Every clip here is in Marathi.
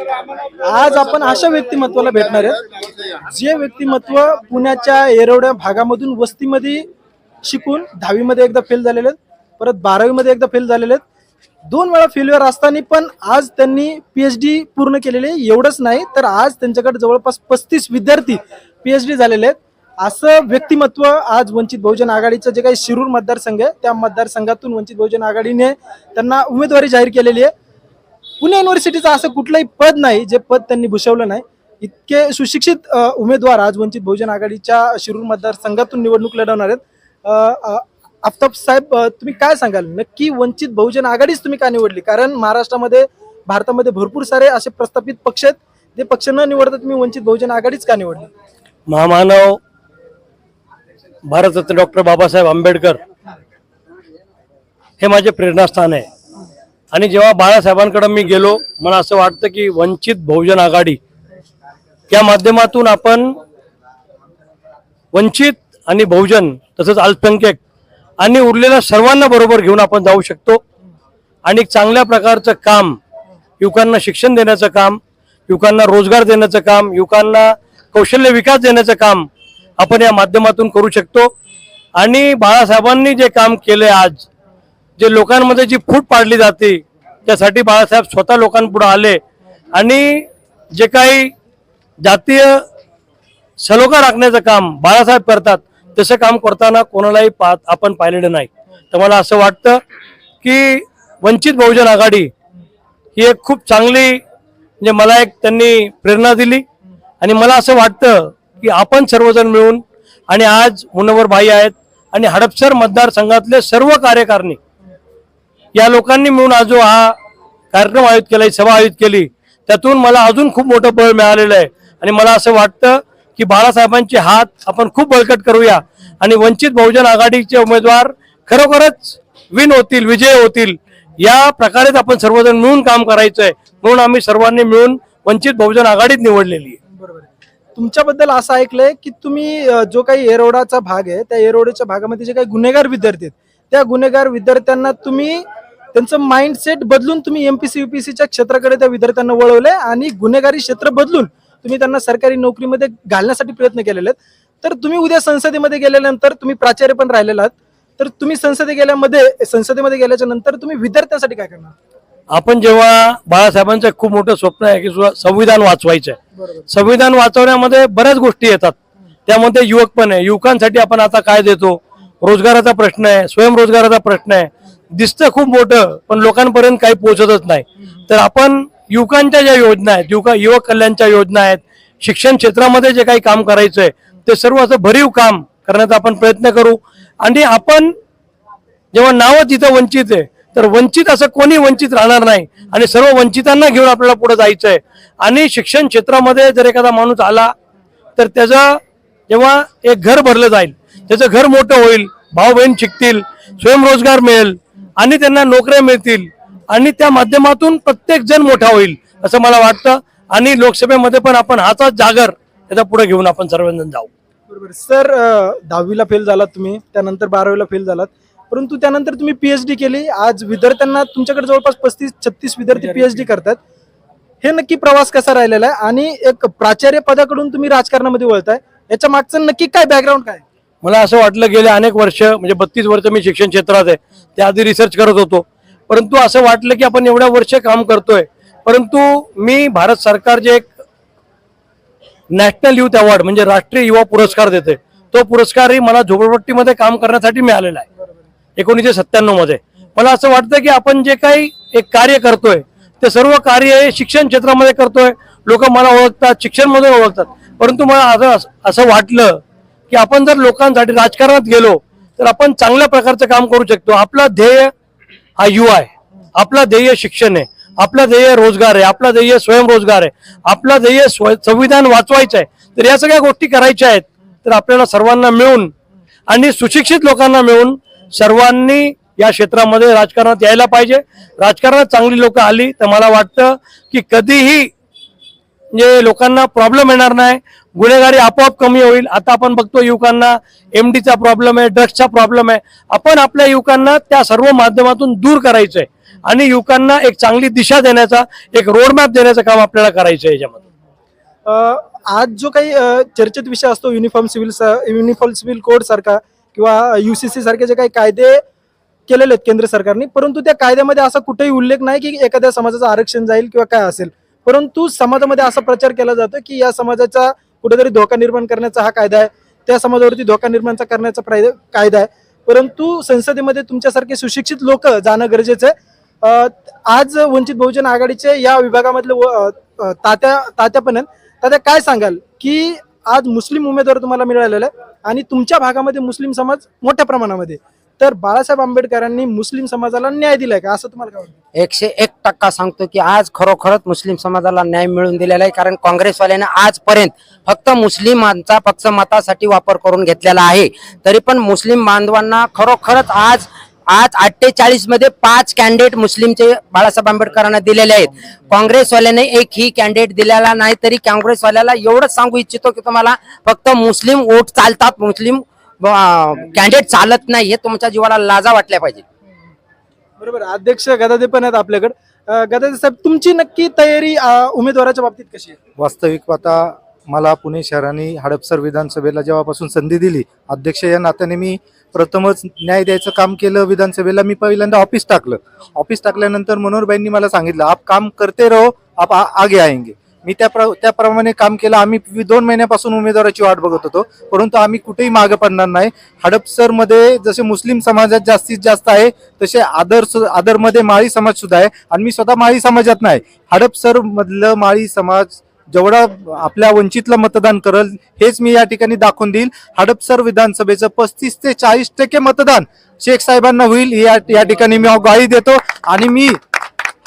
आज आपण अशा व्यक्तिमत्वाला भेटणार आहेत जे व्यक्तिमत्व पुण्याच्या येरवड्या भागामधून वस्तीमध्ये शिकून दहावीमध्ये एकदा फेल झालेले आहेत परत बारावीमध्ये एकदा फेल झालेले आहेत दोन वेळा फेल्युअर असताना पण आज त्यांनी पीएच डी पूर्ण केलेले आहे. एवढंच नाही तर आज त्यांच्याकडे जवळपास पस्तीस विद्यार्थी पीएच डी झालेले आहेत असं व्यक्तिमत्व आज वंचित बहुजन आघाडीचं जे काही शिरूर मतदारसंघ आहे त्या मतदारसंघातून वंचित बहुजन आघाडीने त्यांना उमेदवारी जाहीर केलेली आहे पुणे युनिव्हर्सिटीचं असं कुठलंही पद नाही जे पद त्यांनी भूषवलं नाही. इतके सुशिक्षित उमेदवार आज वंचित बहुजन आघाडीच्या शिरूर मतदारसंघातून निवडणूक लढवणार आहेत. आफताब साहेब तुम्ही काय सांगाल? नक्की वंचित बहुजन आघाडीच तुम्ही का निवडली? कारण महाराष्ट्रामध्ये भारतामध्ये भरपूर सारे असे प्रस्थापित पक्ष आहेत. ते पक्ष न निवडता तुम्ही वंचित बहुजन आघाडीच का निवडली? महामानव भारतरत्न डॉक्टर बाबासाहेब आंबेडकर हे माझे प्रेरणास्थान आहे. आणि जेव्हा बाळासाहेबांकडे मी गेलो मला असं वाटतं की वंचित बहुजन आघाडी या माध्यमातून आपण वंचित आणि बहुजन तसंच अल्पसंख्यक आणि उरलेल्या सर्वांना बरोबर घेऊन आपण जाऊ शकतो. आणि चांगल्या प्रकारचं काम युवकांना शिक्षण देण्याचं काम युवकांना रोजगार देण्याचं काम युवकांना कौशल्य विकास देण्याचं काम आपण या माध्यमातून करू शकतो. आणि बाळासाहेबांनी जे काम केले आज जे लोकांमध्ये जी फूट पाडली जाते त्यासाठी बाळासाहेब स्वतः लोकांपुढे आले. आणि जे काही जातीय सलोखा राखण्याचं काम बाळासाहेब करतात तसं काम करताना कोणालाही पा आपण पाहिलेलं नाही. तर मला असं वाटतं की वंचित बहुजन आघाडी ही एक खूप चांगली म्हणजे मला एक त्यांनी प्रेरणा दिली. आणि मला असं वाटतं की आपण सर्वजण मिळून आणि आज मुनवर भाई आहेत आणि हडपसर मतदारसंघातले सर्व कार्यकारिणी या लोकांनी मिळून आज जो हा कार्यक्रम आयोजित केला ही सभा आयोजित केली त्यातून मला अजून खूप मोठं बळ मिळालेलं आहे. आणि मला असं वाटतं की बाळासाहेबांचे हात आपण खूप बळकट करूया आणि वंचित बहुजन आघाडीचे उमेदवार खरोखरच विन होतील विजय होतील या प्रकारेच आपण सर्वजण मिळून काम करायचं आहे म्हणून आम्ही सर्वांनी मिळून वंचित बहुजन आघाडीत निवडलेली आहे. बरोबर तुमच्याबद्दल असं ऐकलंय की तुम्ही जो काही एरोडाचा भाग आहे त्या एरोडाच्या भागामध्ये जे काही गुन्हेगार विद्यार्थी आहेत त्या गुन्हेगार विद्यार्थ्यांना तुम्ही त्यांचं माइंडसेट बदलून तुम्ही एमपीसी युपीसीच्या क्षेत्राकडे त्या विद्यार्थ्यांना वळवलंय आणि गुन्हेगारी क्षेत्र बदलून तुम्ही त्यांना सरकारी नोकरीमध्ये घालण्यासाठी प्रयत्न केलेले आहेत. तर तुम्ही उद्या संसदेमध्ये गेल्यानंतर तुम्ही प्राचार्य पण राहिलेला आहात. तर तुम्ही संसदे गेल्यामध्ये संसदेमध्ये गेल्याच्यानंतर तुम्ही विद्यार्थ्यांसाठी काय करणार? आपण जेव्हा बाळासाहेबांचं खूप मोठं स्वप्न आहे की संविधान वाचवायचं आहे संविधान वाचवण्यामध्ये बऱ्याच गोष्टी येतात. त्यामध्ये युवक पण आहे. युवकांसाठी आपण आता काय देतो? रोजगाराचा प्रश्न आहे स्वयंरोजगाराचा प्रश्न आहे. दिसतं खूप मोठं पण लोकांपर्यंत काही पोहोचतच नाही. तर आपण युवकांच्या ज्या योजना आहेत युवक युवक कल्याणच्या योजना आहेत शिक्षण क्षेत्रामध्ये जे काही काम करायचं आहे ते सर्व असं भरीव काम करण्याचा आपण प्रयत्न करू. आणि आपण जेव्हा नावं तिथं वंचित आहे तर वंचित असं कोणी वंचित राहणार नाही. आणि सर्व वंचितांना घेऊन आपल्याला पुढे जायचं आहे आणि शिक्षण क्षेत्रामध्ये जर एखादा माणूस आला तर त्याचं जेव्हा एक घर भरलं जाईल त्याचं घर मोठं होईल भाऊ बहीण शिकतील स्वयंरोजगार मिळेल आणि त्यांना नोकऱ्या मिळतील आणि त्या माध्यमातून प्रत्येक जण मोठा होईल असं मला वाटतं. आणि लोकसभेमध्ये पण आपण हातात जागर याचा पुढे घेऊन आपण सर्वजण जाऊ. बरोबर. सर दहावीला फेल झालात तुम्ही त्यानंतर बारावीला फेल झालात. परंतु त्यानंतर तुम्ही पीएचडी केली. आज विद्यार्थ्यांना तुमच्याकडे जवळपास पस्तीस छत्तीस विद्यार्थी पीएचडी करतात. हे नक्की प्रवास कसा राहिलेला आहे? आणि एक प्राचार्य पदाकडून तुम्ही राजकारणामध्ये वळताय. याच्या मागचं नक्की काय बॅकग्राऊंड काय? मला असं वाटलं गेले अनेक वर्ष म्हणजे बत्तीस वर्ष मी शिक्षण क्षेत्रात आहे त्याआधी रिसर्च करत होतो. परंतु असं वाटलं की आपण एवढ्या वर्ष काम करतोय. परंतु मी भारत सरकारचे एक नॅशनल युथ अवॉर्ड म्हणजे राष्ट्रीय युवा पुरस्कार देते तो पुरस्कारही मला झोपडपट्टीमध्ये काम करण्यासाठी मिळालेला आहे. एकोणीसशे सत्त्याण्णवमध्ये मला असं वाटतं की आपण जे काही एक कार्य करतोय ते सर्व कार्य हे शिक्षण क्षेत्रामध्ये करतोय. लोक मला ओळखतात शिक्षणमध्ये ओळखतात. परंतु मला असं असं वाटलं की आपण जर लोकांसाठी राजकारणात गेलो तर आपण चांगल्या प्रकारचं काम करू शकतो. आपला ध्येय हा युवा आहे. आपला ध्येय शिक्षण आहे. आपला ध्येय रोजगार आहे. आपला ध्येय स्वयंरोजगार आहे. आपला ध्येय स्व- संविधान वाचवायचं आहे. तर या सगळ्या गोष्टी करायच्या आहेत तर आपल्याला सर्वांना मिळून आणि सुशिक्षित लोकांना मिळून सर्वांनी या क्षेत्रामध्ये राजकारणात यायला पाहिजे. राजकारणात चांगली लोक आली तर मला वाटतं की कधीही म्हणजे लोकांना प्रॉब्लेम येणार नाही. गुन्हेगारी आपोआप कमी होईल. आता आपण बघतो युवकांना एमडीचा प्रॉब्लेम आहे ड्रग्सचा प्रॉब्लेम आहे. आपण आपल्या युवकांना त्या सर्व माध्यमातून दूर करायचंय. आणि युवकांना एक चांगली दिशा देण्याचा एक रोडमॅप देण्याचं काम आपल्याला करायचं आहे याच्यामध्ये आज जो काही चर्चित चर्चेत विषय असतो uniform civil uniform civil code सारखा किंवा युसीसी सारखे जे काही कायदे केलेले आहेत केंद्र सरकारने परंतु त्या कायद्यामध्ये असा कुठेही उल्लेख नाही की एखाद्या समाजाचं आरक्षण जाईल किंवा काय असेल. परंतु समाजामध्ये असा प्रचार केला जातो की या समाजाचा कुठेतरी धोका निर्माण करण्याचा हा कायदा आहे. त्या समाजावरती धोका निर्माण करण्याचा प्राय- कायदा आहे. परंतु संसदेमध्ये तुमच्यासारखे सुशिक्षित लोक जाणं गरजेचं आहे. आज वंचित बहुजन आघाडीचे या विभागामधले व- तात्या तात्या पण तात्या काय सांगाल की आज मुस्लिम उमेदवार तुम्हाला मिळालेला आहे आणि तुमच्या भागामध्ये मुस्लिम समाज मोठ्या प्रमाणामध्ये तर बाळासाहेब आंबेडकरांनी मुस्लिम समाजाला न्याय दिलाय का? असं तुम्हाला काय वाटतं? एकशे एक टक्का सांगतो की आज खरोखरच मुस्लिम समाजाला न्याय मिळून दिलेला आहे कारण काँग्रेसवाल्याने आजपर्यंत फक्त मुस्लिमांचा पक्ष मतासाठी वापर करून घेतलेला आहे. तरी पण मुस्लिम बांधवांना खरोखरच आज आज अठ्ठेचाळीसमध्ये पाच कॅन्डिडेट मुस्लिमचे बाळासाहेब आंबेडकरांना दिलेले आहेत. काँग्रेसवाल्याने एक ही कॅन्डिडेट दिलेला नाही तरी काँग्रेसवाल्याला एवढंच सांगू इच्छितो की तुम्हाला फक्त मुस्लिम वोट चालतात. मुस्लिम कॅन्डिडेट चालत नाही हे तुमच्या जीवाला लाजा वाटल्या पाहिजे. बरोबर. अध्यक्ष गदादे पण आहेत आपल्याकडे. गदादे साहेब तुमची नक्की तयारी उमेदवाराच्या बाबतीत कशी आहे? वास्तविक पाहता मला पुणे शहराने हडपसर विधानसभेला जेव्हापासून संधी दिली अध्यक्ष या नात्याने मी प्रथमच न्याय द्यायचं काम केलं. विधानसभेला मी पहिल्यांदा ऑफिस टाकलं. ऑफिस टाकल्यानंतर मनोहरबाईंनी मला सांगितलं आप काम करते रहो आप आ- आगे आएंगे. मी त्या प्र- त्याप्रमाणे काम केलं. आम्ही दोन महिन्यापासून उमेदवाराची वाट बघत होतो परंतु आम्ही कुठेही मागे पडणार नाही. हडपसरमध्ये जसे मुस्लिम समाजात जास्तीत जास्त आहे तसे आदर आदरमध्ये माळी समाज सुद्धा आहे. आणि मी स्वतः माळी समाजात नाही. हडपसरमधलं माळी समाज जेवढा आपल्या वंचितला मतदान करल हेच मी या ठिकाणी दाखवून देईल. हडपसर विधानसभेचं पस्तीस ते चाळीस टक्के मतदान शेख साहेबांना होईल या या ठिकाणी मी गाळी देतो. आणि मी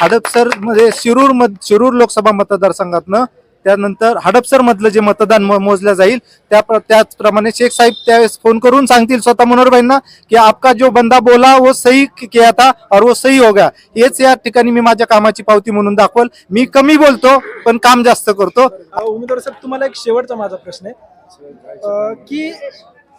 हडपसरमध्ये शिरूर मध शिरूर लोकसभा मतदारसंघातनं त्यानंतर हडपसर मधलं जे मतदान मो- मोजलं जाईल त्या प्र- त्याचप्रमाणे शेख साहेब त्यावेळेस फोन करून सांगतील स्वतः मनोहरबाईंना की आपका जो बंदा बोला वो सही किया था और वो सही हो गया. हेच या ठिकाणी मी माझ्या कामाची पावती म्हणून दाखवल. मी कमी बोलतो पण काम जास्त करतो. उमेदवार साहेब तुम्हाला एक शेवटचा माझा प्रश्न आहे. की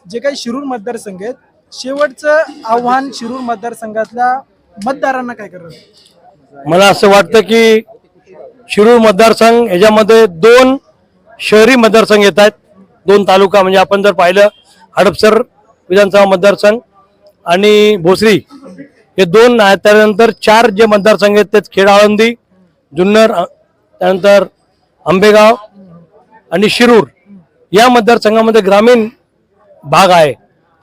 जे काही शिरूर मतदारसंघ आहेत शेवटचं आव्हान शिरूर मतदारसंघातल्या मतदारांना काय करणार? मला असं वाटतं की शिरूर मतदारसंघ याच्यामध्ये दोन शहरी मतदारसंघ येत आहेत. दोन तालुका म्हणजे आपण जर पाहिलं हडपसर विधानसभा मतदारसंघ आणि भोसरी हे दोन आहेत. त्यानंतर चार जे मतदारसंघ आहेत तेच खेड आळंदी जुन्नर त्यानंतर आंबेगाव आणि शिरूर या मतदारसंघामध्ये ग्रामीण भाग आहे.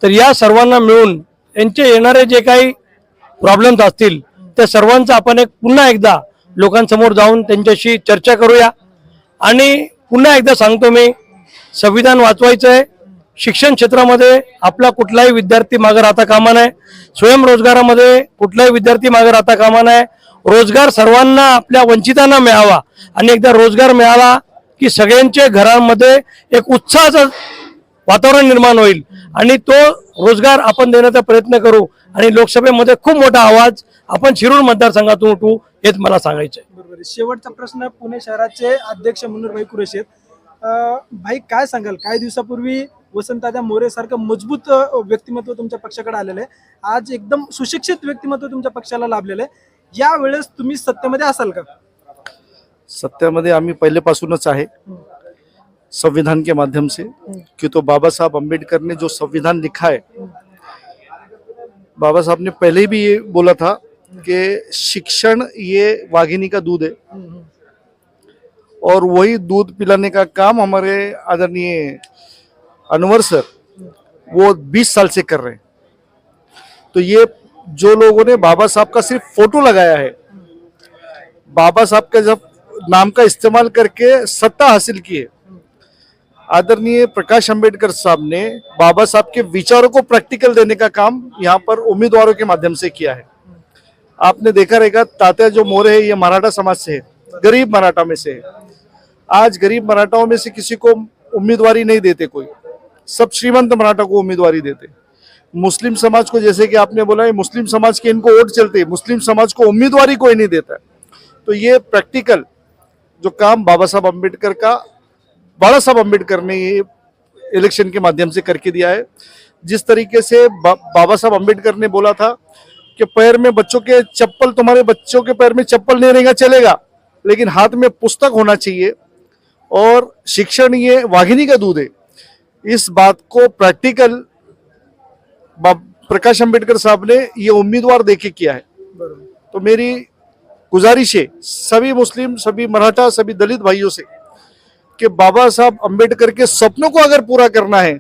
तर या सर्वांना मिळून यांचे येणारे जे काही प्रॉब्लेम्स असतील त्या सर्वांचा आपण एक पुन्हा एकदा लोकांसमोर जाऊन त्यांच्याशी चर्चा करूया. आणि पुन्हा एकदा सांगतो मी संविधान वाचवायचं आहे शिक्षण क्षेत्रामध्ये आपला कुठलाही विद्यार्थी मागे राहता कामा नये. स्वयंरोजगारामध्ये कुठलाही विद्यार्थी मागे राहता कामा नये. रोजगार सर्वांना आपल्या वंचितांना मिळावा. आणि एकदा रोजगार मिळाला की सगळ्यांच्या घरांमध्ये एक उत्साहाचं वातावरण निर्माण होईल. आणि तो रोजगार आपण देण्याचा प्रयत्न करू. आणि लोकसभेमध्ये खूप मोठा आवाज आपण शिरूर मतदारसंघातून उठवू हेच मला सांगायचं आहे. बरोबर आहे. शेवटचा प्रश्न पुणे शहराचे अध्यक्ष मनोहरभाई कुरेशी आहेत. अ, भाई काय सांगाल? काही दिवसापूर्वी वसंतदादा मोरे सारखं मजबूत अ, व्यक्तिमत्व तुमच्या पक्षाकडे आलेलं आहे. आज एकदम सुशिक्षित व्यक्तिमत्व तुमच्या पक्षाला लाभलेलं आहे. यावेळेस तुम्ही सत्तेमध्ये असाल का? सत्यामध्ये आम्ही पहिलेपासूनच आहे. संविधान के माध्यम से. कि तो बाबा साहब अम्बेडकर ने जो संविधान लिखा है. बाबा साहब ने पहले भी ये बोला था कि शिक्षण ये वाघिनी का दूध है। और वही दूध पिलाने का काम हमारे आदरणीय अनवर सर, वो 20 साल से कर रहे हैं। तो ये जो लोगों ने बाबा साहब का सिर्फ़ फ़ोटो लगाया है, बाबा साहब का जब नाम का इस्तेमाल करके सत्ता हासिल की है, आदरणीय प्रकाश अंबेडकर साहब ने बाबा साहब के विचारों को प्रैक्टिकल देने का काम यहाँ पर उम्मीदवारों के माध्यम से किया है। आपने देखा रहेगा तात्या जो मोरे है ये मराठा समाज से है गरीब मराठा में से है। आज गरीब मराठाओं में से किसी को उम्मीदवारी नहीं देते कोई। सब श्रीमंत मराठा को उम्मीदवारी देते। मुस्लिम समाज को जैसे कि आपने बोला है मुस्लिम समाज के इनको वोट चलते मुस्लिम समाज को उम्मीदवारी कोई नहीं देता। तो ये प्रैक्टिकल जो काम बाबा साहब अंबेडकर का बाला साहब अंबेडकर ने ये इलेक्शन के माध्यम से करके दिया है। जिस तरीके से बा, बाबा साहब अंबेडकर ने बोला था कि पैर में बच्चों के चप्पल, तुम्हारे बच्चों के पैर में चप्पल नहीं रहेगा, चलेगा। लेकिन हाथ में पुस्तक होना चाहिए और शिक्षण ये वाघिनी का दूध है। इस बात को प्रैक्टिकल प्रकाश अंबेडकर साहब ने ये उम्मीदवार देके किया है। तो मेरी गुजारिश है सभी मुस्लिम, सभी मराठा, सभी दलित भाइयों से कि बाबा साहब अंबेडकर के सपनों को अगर पूरा करना है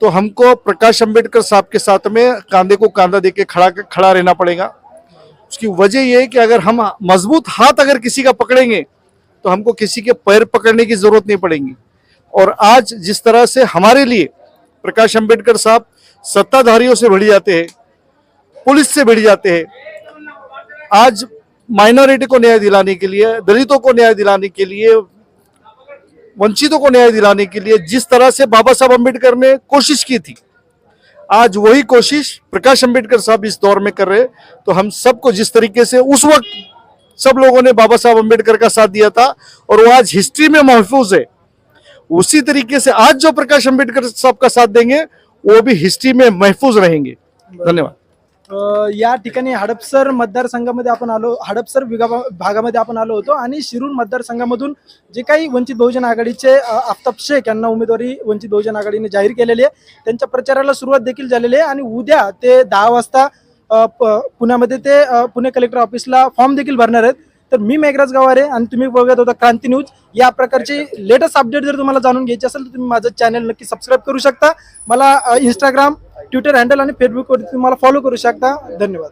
तो हमको प्रकाश अंबेडकर साहब के साथ में कांधे को कांधा देके खड़ा खड़ा रहना पड़ेगा। उसकी वजह यह है कि अगर हम मज़बूत हाथ अगर किसी का पकड़ेंगे तो हमको किसी के पैर पकड़ने की ज़रूरत नहीं पड़ेगी। और आज जिस तरह से हमारे लिए प्रकाश अंबेडकर साहब सत्ताधारियों से भिड़ जाते हैं, पुलिस से भिड़ जाते हैं, आज माइनॉरिटी को न्याय दिलाने के लिए, दलितों को न्याय दिलाने के लिए वंचितों को न्याय दिलाने के लिए जिस तरह से बाबा साहब अंबेडकर ने कोशिश की थी, आज वही कोशिश प्रकाश अंबेडकर साहब इस दौर में कर रहे तो हम सबको जिस तरीके से उस वक्त सब लोगों ने बाबा साहब अंबेडकर का साथ दिया था और वो आज हिस्ट्री में महफूज है, उसी तरीके से आज जो प्रकाश अंबेडकर साहब का साथ देंगे, वो भी हिस्ट्री में महफूज रहेंगे। धन्यवाद। या ठिकाणी हडपसर मतदारसंघामध्ये आपण आलो हडपसर भागामध्ये आपण आलो होतो आणि शिरूर मतदारसंघामधून जे काही वंचित बहुजन आघाडीचे आफताब शेख यांना उमेदवारी वंचित बहुजन आघाडीने जाहीर केलेली आहे. त्यांच्या प्रचाराला सुरुवात देखील झालेली आहे आणि उद्या ते दहा वाजता प- पुण्यामध्ये ते पुणे कलेक्टर ऑफिसला फॉर्म देखील भरणार आहेत. तर मी मेघराज गवारे आणि तुम्ही बघत होता क्रांती न्यूज. या प्रकारचे लेटेस्ट अपडेट जर तुम्हाला जाणून घ्यायची असेल तर तुम्ही माझं चॅनल नक्की सबस्क्राईब करू शकता. मला इंस्टाग्राम ट्विटर हँडल आणि फेसबुकवरती तुम्हाला फॉलो करू शकता. धन्यवाद.